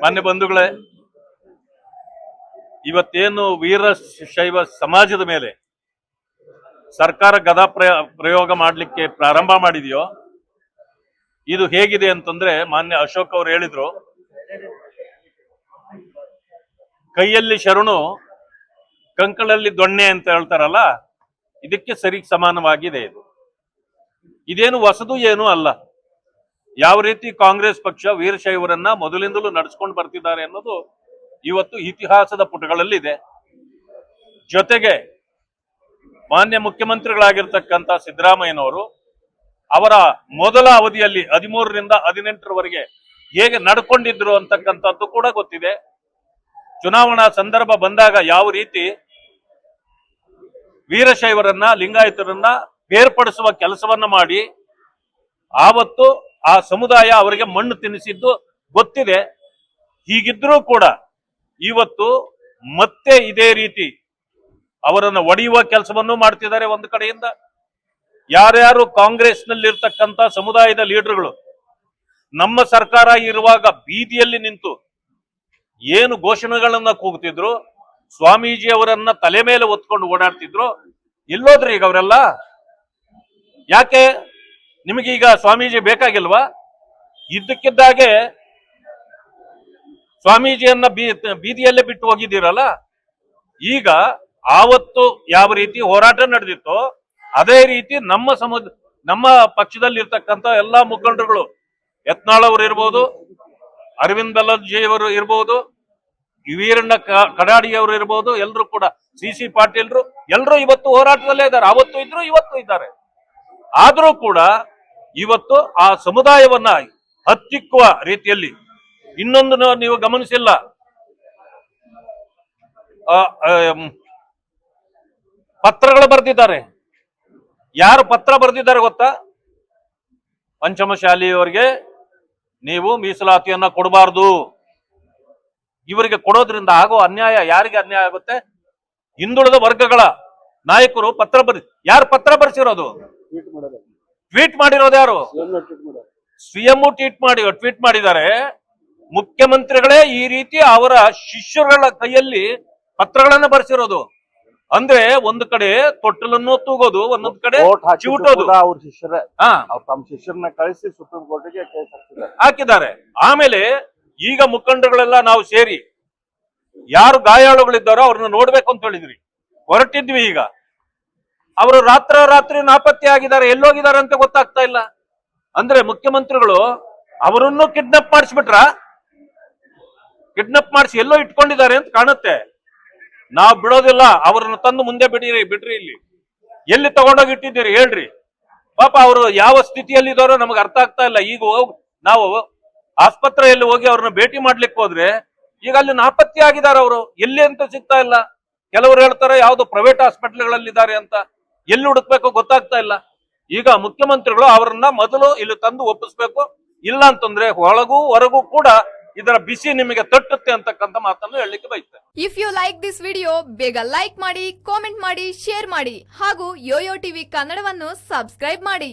ಮಾನ್ಯ ಬಂಧುಗಳೇ, ಇವತ್ತೇನು ವೀರ ಶೈವ ಸಮಾಜದ ಮೇಲೆ ಸರ್ಕಾರ ಗದಾ ಪ್ರಯ- ಪ್ರಯೋಗ ಮಾಡಲಿಕ್ಕೆ ಪ್ರಾರಂಭ ಮಾಡಿದೆಯೋ, ಇದು ಹೇಗಿದೆ ಅಂತಂದ್ರೆ ಮಾನ್ಯ ಅಶೋಕ್ ಅವರು ಹೇಳಿದ್ರು, ಕೈಯಲ್ಲಿ ಶರಣು, ಕಂಕಳಲ್ಲಿ ದೊಣ್ಣೆ ಅಂತ ಹೇಳ್ತಾರಲ್ಲ, ಇದಕ್ಕೆ ಸರಿ ಸಮಾನವಾಗಿದೆ ಇದು. ಇದೇನು ಹೊಸದು ಏನೂ ಅಲ್ಲ. ಯಾವ ರೀತಿ ಕಾಂಗ್ರೆಸ್ ಪಕ್ಷ ವೀರಶೈವರನ್ನ ಮೊದಲಿಂದಲೂ ನಡೆಸ್ಕೊಂಡು ಬರ್ತಿದ್ದಾರೆ ಅನ್ನೋದು ಇವತ್ತು ಇತಿಹಾಸದ ಪುಟಗಳಲ್ಲಿದೆ. ಜೊತೆಗೆ ಮಾನ್ಯ ಮುಖ್ಯಮಂತ್ರಿಗಳಾಗಿರ್ತಕ್ಕಂಥ ಸಿದ್ದರಾಮಯ್ಯನವರು ಅವರ ಮೊದಲ ಅವಧಿಯಲ್ಲಿ ಹದಿಮೂರರಿಂದ ಹದಿನೆಂಟರವರೆಗೆ ಹೇಗೆ ನಡ್ಕೊಂಡಿದ್ರು ಅಂತಕ್ಕಂಥದ್ದು ಕೂಡ ಗೊತ್ತಿದೆ. ಚುನಾವಣಾ ಸಂದರ್ಭ ಬಂದಾಗ ಯಾವ ರೀತಿ ವೀರಶೈವರನ್ನ ಲಿಂಗಾಯತರನ್ನ ಬೇರ್ಪಡಿಸುವ ಕೆಲಸವನ್ನ ಮಾಡಿ, ಆವತ್ತು ಆ ಸಮುದಾಯ ಅವರಿಗೆ ಮಣ್ಣು ತಿನ್ನಿಸಿದ್ದು ಗೊತ್ತಿದೆ. ಹೀಗಿದ್ರೂ ಕೂಡ ಇವತ್ತು ಮತ್ತೆ ಇದೇ ರೀತಿ ಅವರನ್ನು ಒಡೆಯುವ ಕೆಲಸವನ್ನು ಮಾಡ್ತಿದ್ದಾರೆ ಒಂದು ಕಡೆಯಿಂದ. ಯಾರ್ಯಾರು ಕಾಂಗ್ರೆಸ್ನಲ್ಲಿರ್ತಕ್ಕಂಥ ಸಮುದಾಯದ ಲೀಡರ್ಗಳು, ನಮ್ಮ ಸರ್ಕಾರ ಇರುವಾಗ ಬೀದಿಯಲ್ಲಿ ನಿಂತು ಏನು ಘೋಷಣೆಗಳನ್ನ ಕೂಗ್ತಿದ್ರು, ಸ್ವಾಮೀಜಿ ಅವರನ್ನ ತಲೆ ಮೇಲೆ ಒತ್ಕೊಂಡು ಓಡಾಡ್ತಿದ್ರು, ಎಲ್ಲೋದ್ರಿ ಈಗ ಅವರೆಲ್ಲ? ಯಾಕೆ ನಿಮಗೀಗ ಸ್ವಾಮೀಜಿ ಬೇಕಾಗಿಲ್ವಾ? ಇದ್ದಕ್ಕಿದ್ದಾಗೆ ಸ್ವಾಮೀಜಿಯನ್ನ ಬೀದಿಯಲ್ಲೇ ಬಿಟ್ಟು ಹೋಗಿದ್ದೀರಲ್ಲ? ಈಗ ಆವತ್ತು ಯಾವ ರೀತಿ ಹೋರಾಟ ನಡೆದಿತ್ತೋ, ಅದೇ ರೀತಿ ನಮ್ಮ ಸಮುದ, ನಮ್ಮ ಪಕ್ಷದಲ್ಲಿ ಇರ್ತಕ್ಕಂಥ ಎಲ್ಲಾ ಮುಖಂಡರುಗಳು, ಯತ್ನಾಳ್ ಅವರು ಇರ್ಬೋದು, ಅರವಿಂದ್ ಅವರು ಇರ್ಬೋದು, ವೀರಣ್ಣ ಕಡಾಡಿ ಅವರು ಇರ್ಬೋದು ಎಲ್ಲರೂ ಕೂಡ ಸಿ ಸಿ ಪಾಟೀಲ್ರು ಎಲ್ಲರೂ ಇವತ್ತು ಹೋರಾಟದಲ್ಲೇ ಇದ್ದಾರೆ. ಅವತ್ತು ಇದ್ರು ಇವತ್ತು ಇದ್ದಾರೆ. ಆದರೂ ಕೂಡ ಇವತ್ತು ಆ ಸಮುದಾಯವನ್ನ ಹತ್ತಿಕ್ಕುವ ರೀತಿಯಲ್ಲಿ ಇನ್ನೊಂದು ನೀವು ಗಮನಿಸಿಲ್ಲ. ಪತ್ರಗಳು ಬರೆದಿದ್ದಾರೆ. ಯಾರು ಪತ್ರ ಬರೆದಿದ್ದಾರೆ ಗೊತ್ತಾ? ಪಂಚಮಶಾಲಿಯವರಿಗೆ ನೀವು ಮೀಸಲಾತಿಯನ್ನ ಕೊಡಬಾರ್ದು. ಇವರಿಗೆ ಕೊಡೋದ್ರಿಂದ ಆಗೋ ಅನ್ಯಾಯ ಯಾರಿಗೆ ಅನ್ಯಾಯ ಆಗುತ್ತೆ? ಹಿಂದುಳಿದ ವರ್ಗಗಳ ನಾಯಕರು ಪತ್ರ ಬರಿ, ಯಾರು ಪತ್ರ ಬರೆಸಿರೋದು? ಟ್ವೀಟ್ ಮಾಡಿರೋದು ಯಾರು? ಸಿಎಂ ಟ್ವೀಟ್ ಮಾಡಿ ಟ್ವೀಟ್ ಮಾಡಿದ್ದಾರೆ. ಮುಖ್ಯಮಂತ್ರಿಗಳೇ ಈ ರೀತಿ ಅವರ ಶಿಷ್ಯರುಗಳ ಕೈಯಲ್ಲಿ ಪತ್ರಗಳನ್ನ ಬರೆಸಿರೋದು. ಅಂದ್ರೆ ಒಂದು ಕಡೆ ತೊಟ್ಟಲನ್ನು ತೂಗೋದು ಒಂದೊಂದ್ ಕಡೆ ಚಿವುಟೋದು. ಅವ್ರ ಶಿಷ್ಯರೇ. ತಮ್ಮ ಶಿಷ್ಯರನ್ನ ಕಳಿಸಿ ಸುಪ್ರೀಂ ಕೋರ್ಟ್ಗೆ ಹಾಕಿದ್ದಾರೆ. ಆಮೇಲೆ ಈಗ ಮುಖಂಡರುಗಳೆಲ್ಲ ನಾವು ಸೇರಿ ಯಾರು ಗಾಯಾಳುಗಳಿದ್ದಾರೋ ಅವ್ರನ್ನ ನೋಡ್ಬೇಕು ಅಂತ ಹೇಳಿದ್ರಿ. ಹೊರಟಿದ್ವಿ ಈಗ. ಅವರು ರಾತ್ರ ರಾತ್ರಿ ನಾಪತ್ತೆ ಆಗಿದ್ದಾರೆ ಎಲ್ಲೋಗಿದ್ದಾರೆ ಅಂತ ಗೊತ್ತಾಗ್ತಾ ಇಲ್ಲ. ಅಂದ್ರೆ ಮುಖ್ಯಮಂತ್ರಿಗಳು ಅವರನ್ನು ಕಿಡ್ನಾಪ್ ಮಾಡಿಸ್ಬಿಟ್ರ? ಕಿಡ್ನಾಪ್ ಮಾಡಿಸಿ ಎಲ್ಲೋ ಇಟ್ಕೊಂಡಿದ್ದಾರೆ ಅಂತ ಕಾಣುತ್ತೆ. ನಾವು ಬಿಡೋದಿಲ್ಲ, ಅವರನ್ನು ತಂದು ಮುಂದೆ ಬಿಡಿರಿ, ಬಿಡ್ರಿ ಇಲ್ಲಿ. ಎಲ್ಲಿ ತಗೊಂಡೋಗಿ ಇಟ್ಟಿದ್ದೀರಿ, ಹೇಳ್ರಿ. ಪಾಪ ಅವರು ಯಾವ ಸ್ಥಿತಿಯಲ್ಲಿ ಇದಾರೋ ನಮಗೆ ಅರ್ಥ ಆಗ್ತಾ ಇಲ್ಲ. ಈಗ ನಾವು ಆಸ್ಪತ್ರೆಯಲ್ಲಿ ಹೋಗಿ ಅವ್ರನ್ನ ಭೇಟಿ ಮಾಡ್ಲಿಕ್ಕೆ ಹೋದ್ರೆ, ಈಗ ಅಲ್ಲಿ ನಾಪತ್ತೆ ಆಗಿದ್ದಾರೆ ಅವರು. ಎಲ್ಲಿ ಅಂತ ಸಿಗ್ತಾ ಇಲ್ಲ. ಕೆಲವರು ಹೇಳ್ತಾರೆ, ಯಾವ್ದು ಪ್ರೈವೇಟ್ ಹಾಸ್ಪಿಟಲ್ಗಳಲ್ಲಿದ್ದಾರೆ ಅಂತ. ಎಲ್ಲಿ ಹುಡುಕ್ಬೇಕು ಗೊತ್ತಾಗ್ತಾ ಇಲ್ಲ. ಈಗ ಮುಖ್ಯಮಂತ್ರಿಗಳು ಅವರನ್ನ ಮೊದಲು ಇಲ್ಲಿ ತಂದು ಒಪ್ಪಿಸ್ಬೇಕು. ಇಲ್ಲ ಅಂತಂದ್ರೆ ಒಳಗೂ ಹೊರಗೂ ಕೂಡ ಇದರ ಬಿಸಿ ನಿಮಗೆ ತಟ್ಟುತ್ತೆ ಅಂತಕ್ಕಂಥ ಮಾತನ್ನು ಹೇಳಲಿಕ್ಕೆ ಬಯಸ್ತೇನೆ. If you like this video ಬೇಗ ಲೈಕ್ ಮಾಡಿ ಕಾಮೆಂಟ್ ಮಾಡಿ ಶೇರ್ ಮಾಡಿ ಹಾಗೂ ಯೋಯೋ ಟಿವಿ ಕನ್ನಡವನ್ನು ಸಬ್ಸ್ಕ್ರೈಬ್ ಮಾಡಿ.